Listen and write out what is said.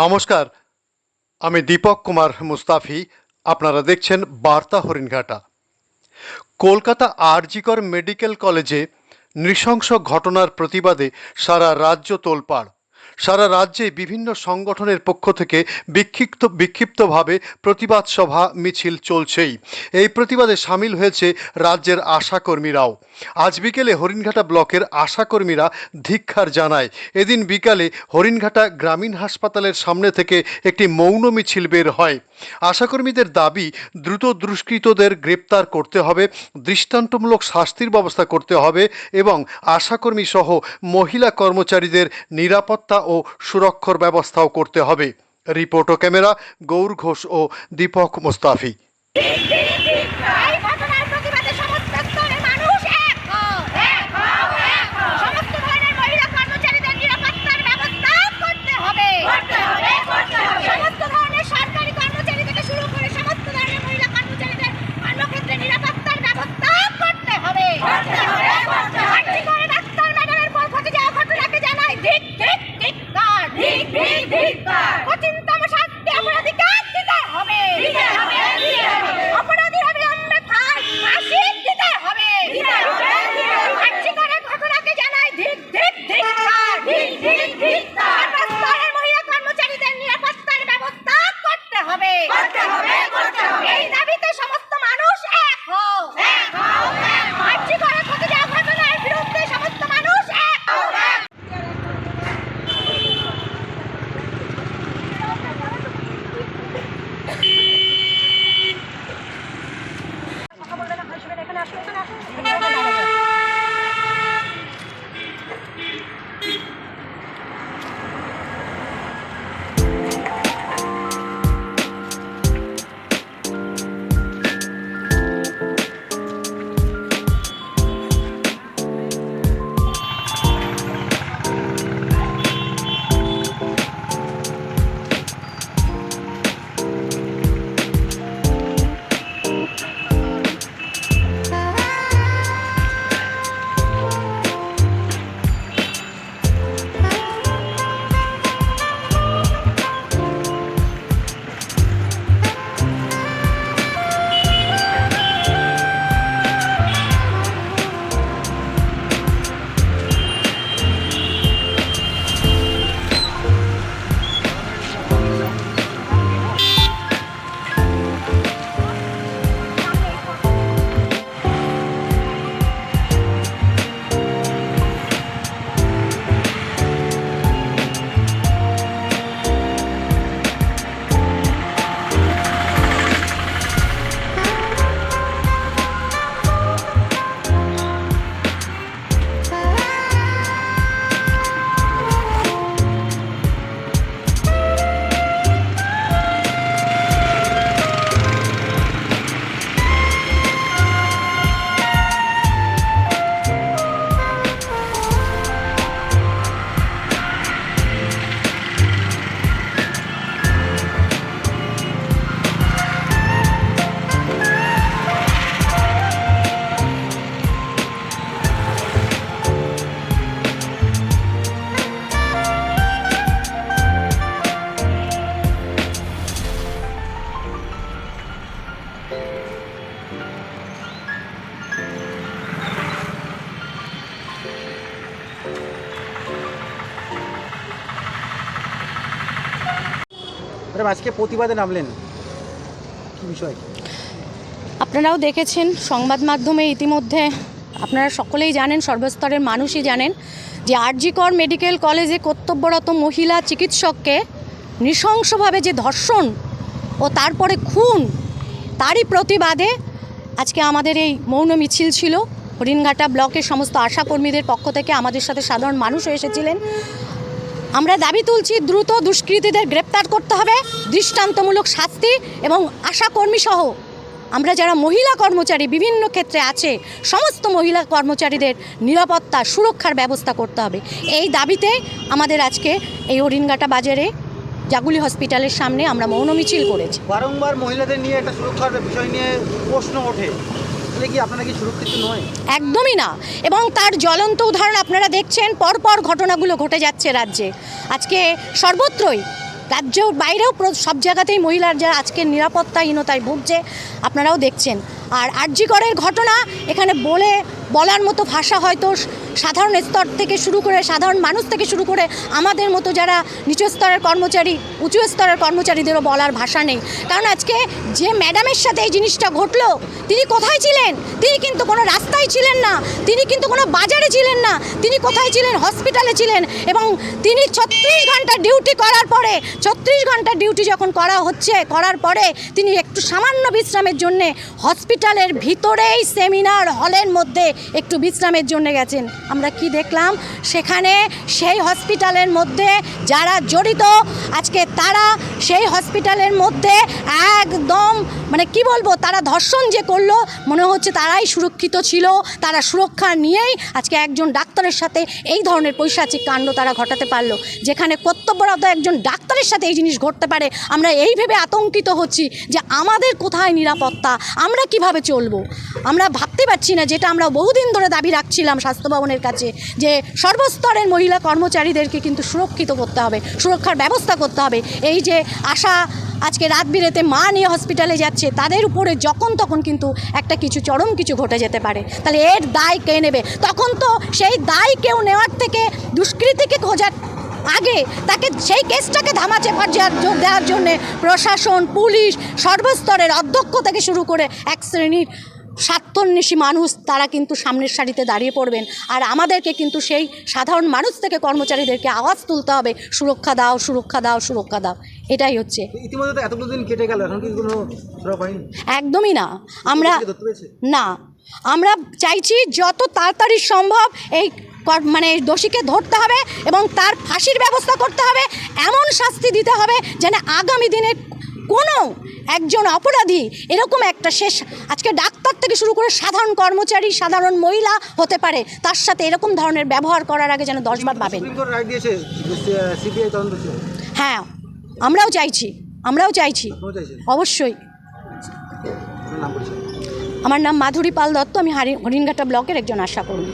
নমস্কার, আমি দীপক কুমার মুস্তাফি, আপনারা দেখছেন বার্তা হরিণঘাটা। কলকাতা আরজিকর মেডিকেল কলেজে নৃশংস ঘটনার প্রতিবাদে সারা রাজ্য তোলপাড়। সারা রাজ্যে বিভিন্ন সংগঠনের পক্ষ থেকে বিক্ষিপ্ত, বিক্ষিপ্তভাবে প্রতিবাদ সভা, মিছিল চলছেই। এই প্রতিবাদে সামিল হয়েছে রাজ্যের আশাকর্মীরাও। আজ বিকেলে হরিণঘাটা ব্লকের আশাকর্মীরা ধিক্ষার জানায়। এদিন বিকালে হরিণঘাটা গ্রামীণ হাসপাতালের সামনে থেকে একটি মৌন মিছিল বের হয়। আশাকর্মীদের দাবি, দ্রুত দুষ্কৃতদের গ্রেপ্তার করতে হবে, দৃষ্টান্তমূলক শাস্তির ব্যবস্থা করতে হবে এবং আশাকর্মী সহ মহিলা কর্মচারীদের নিরাপত্তা সুরক্ষার ব্যবস্থাও করতে হবে। রিপোর্ট ও ক্যামেরা গৌর ঘোষ ও দীপক মুস্তাফি এই ঘটনার প্রতিবাদে সমস্ত স্তরের মানুষ এক হও, এক হও, এক হও। সমস্ত ধরনের মহিলা কর্মচারীদের নিরাপত্তার ব্যবস্থা করতে হবে। সমস্ত ধরনের সরকারি কর্মচারী থেকে শুরু করে সমস্ত ধরনের মহিলা কর্মচারীদের কর্মক্ষেত্রে নিরাপত্তার ব্যবস্থা করতে হবে। আর্জি করে ডাক্তার ম্যাডামের পর ঘটে যাওয়া ঘটনাকে জানাই ধিক, ধিক, ধিক্কার। কঠিনতম শাস্তি অপরাধীকে দিতে হবে। অপরাধী হবে অন্যথায় ফাঁসি দিতে হবে। আর্জি করে ঘটনাকে জানাই ধিক, ধিক, ধিক্কার। সর্বস্তরের মহিলা কর্মচারীদের নিরাপত্তার ব্যবস্থা করতে হবে। এই দাবিতে সমস্ত মানুষ এক হও। আর্জি আজকে প্রতিবাদে নামলেন। কি বিষয়? আপনারাও দেখেছেন, সংবাদ মাধ্যমে ইতিমধ্যে আপনারা সকলেই জানেন, সর্বস্তরের মানুষই জানেন, যে আরজিকর মেডিকেল কলেজে কর্তব্যরত মহিলা চিকিৎসককে নৃশংসভাবে যে ধর্ষণ ও তারপরে খুন, তারই প্রতিবাদে আজকে আমাদের এই মৌন মিছিল ছিল। হরিণঘাটা ব্লকের সমস্ত আশাকর্মীদের পক্ষ থেকে আমাদের সাথে সাধারণ মানুষও এসেছিলেন। আমরা দাবি তুলছি, দ্রুত দুষ্কৃতীদের গ্রেপ্তার করতে হবে দৃষ্টান্তমূলক শাস্তি এবং আশাকর্মী সহ আমরা যারা মহিলা কর্মচারী বিভিন্ন ক্ষেত্রে আছে সমস্ত মহিলা কর্মচারীদের নিরাপত্তা সুরক্ষার ব্যবস্থা করতে হবে। এই দাবিতে আমাদের আজকে এই হরিণঘাটা বাজারে জাগুলি হসপিটালের সামনে আমরা মৌন মিছিল করেছি। বারংবার মহিলাদের নিয়ে একটা সুরক্ষার বিষয় নিয়ে প্রশ্ন ওঠে। তাহলে কি আপনারা কি সুরক্ষিত নয়? একদমই না। এবং তার জ্বলন্ত উদাহরণ আপনারা দেখছেন পরপর ঘটনাগুলো ঘটে যাচ্ছে রাজ্যে। আজকে সর্বত্রই রাজ্যের বাইরেও সব জায়গাতেই মহিলার যারা আজকে নিরাপত্তাহীনতায় ভুগছে, আপনারাও দেখছেন। আর আরজিকরের ঘটনা এখানে বলে বলার মতো ভাষা হয়তো সাধারণ স্তর থেকে শুরু করে, সাধারণ মানুষ থেকে শুরু করে আমাদের মতো যারা নিচু স্তরের কর্মচারী, উঁচু স্তরের কর্মচারীদেরও বলার ভাষা নেই। কারণ আজকে যে ম্যাডামের সাথে এই জিনিসটা ঘটলো, তিনি কোথায় ছিলেন? তিনি কিন্তু কোনো রাস্তায় ছিলেন না, তিনি কিন্তু কোনো বাজারে ছিলেন না, তিনি কোথায় ছিলেন? হসপিটালে ছিলেন এবং তিনি ছত্রিশ ঘণ্টা ডিউটি করার পরে, ছত্রিশ ঘণ্টা ডিউটি যখন করা হচ্ছে, করার পরে তিনি একটু সামান্য বিশ্রামের জন্যে হসপিটালের ভিতরেই সেমিনার হলের মধ্যে একটু বিশ্রামের জন্য গেছেন। আমরা কি দেখলাম? সেখানে সেই হসপিটালের মধ্যে যারা জড়িত, আজকে তারা সেই হসপিটালের মধ্যে একদম মানে কি বলব, তারা ধর্ষণ যে করল, মনে হচ্ছে তারাই সুরক্ষিত ছিল, তারা সুরক্ষা নিয়েই আজকে একজন ডাক্তারের সাথে এই ধরনের পৈশাচিক কাণ্ড তারা ঘটাতে পারল। যেখানে কর্তব্যরত একজন ডাক্তারের সাথে এই জিনিস ঘটতে পারে। আমরা এই ভেবে আতঙ্কিত হচ্ছি যে আমাদের কোথায় নিরাপত্তা? আমরা কীভাবে চলবো? আমরা ভাবতে পারছি না যেটা আমরা বহুদিন ধরে দাবি রাখছিলাম স্বাস্থ্য ভবনের কাছে যে সর্বস্তরের মহিলা কর্মচারীদেরকে কিন্তু সুরক্ষিত করতে হবে, সুরক্ষার ব্যবস্থা করতে হবে। এই যে আশা আজকে রাত বিরেতে মা নিয়ে হসপিটালে যাচ্ছে, তাদের উপরে যখন তখন কিন্তু একটা কিছু চরম কিছু ঘটে যেতে পারে। তাহলে এর দায় কে নেবে? তখন তো সেই দায় কেউ নেওয়ার থেকে দুষ্কৃতিকে খোঁজার আগে তাকে সেই কেসটাকে ধামাচে দেওয়ার জন্যে প্রশাসন, পুলিশ, সর্বস্তরের অধ্যক্ষ থেকে শুরু করে এক শ্রেণির স্বার্থন্বেষী মানুষ তারা কিন্তু সামনের সারিতে দাঁড়িয়ে পড়বেন। আর আমাদেরকে কিন্তু সেই সাধারণ মানুষ থেকে কর্মচারীদেরকে আওয়াজ তুলতে হবে সুরক্ষা দাও সুরক্ষা দাও সুরক্ষা দাও। এটাই হচ্ছে। একদমই না। আমরা? না। আমরা চাইছি যত তাড়াতাড়ি সম্ভব এই মানে দোষীকে ধরতে হবে এবং তার ফাঁসির ব্যবস্থা করতে হবে এমন শাস্তি দিতে হবে যেন আগামী দিনে কোনো একজন অপরাধী এরকম একটা শেষ। আজকে ডাক্তার থেকে শুরু করে সাধারণ কর্মচারী সাধারণ মহিলা হতে পারে তার সাথে এরকম ধরনের ব্যবহার করার আগে যেন দশবার ভাবেন। ছিল হ্যাঁ আমরাও চাইছি আমরাও চাইছি অবশ্যই। আমার নাম মাধুরী পাল দত্ত আমি হারি হরিণঘাটা ব্লকের একজন আশা কর্মী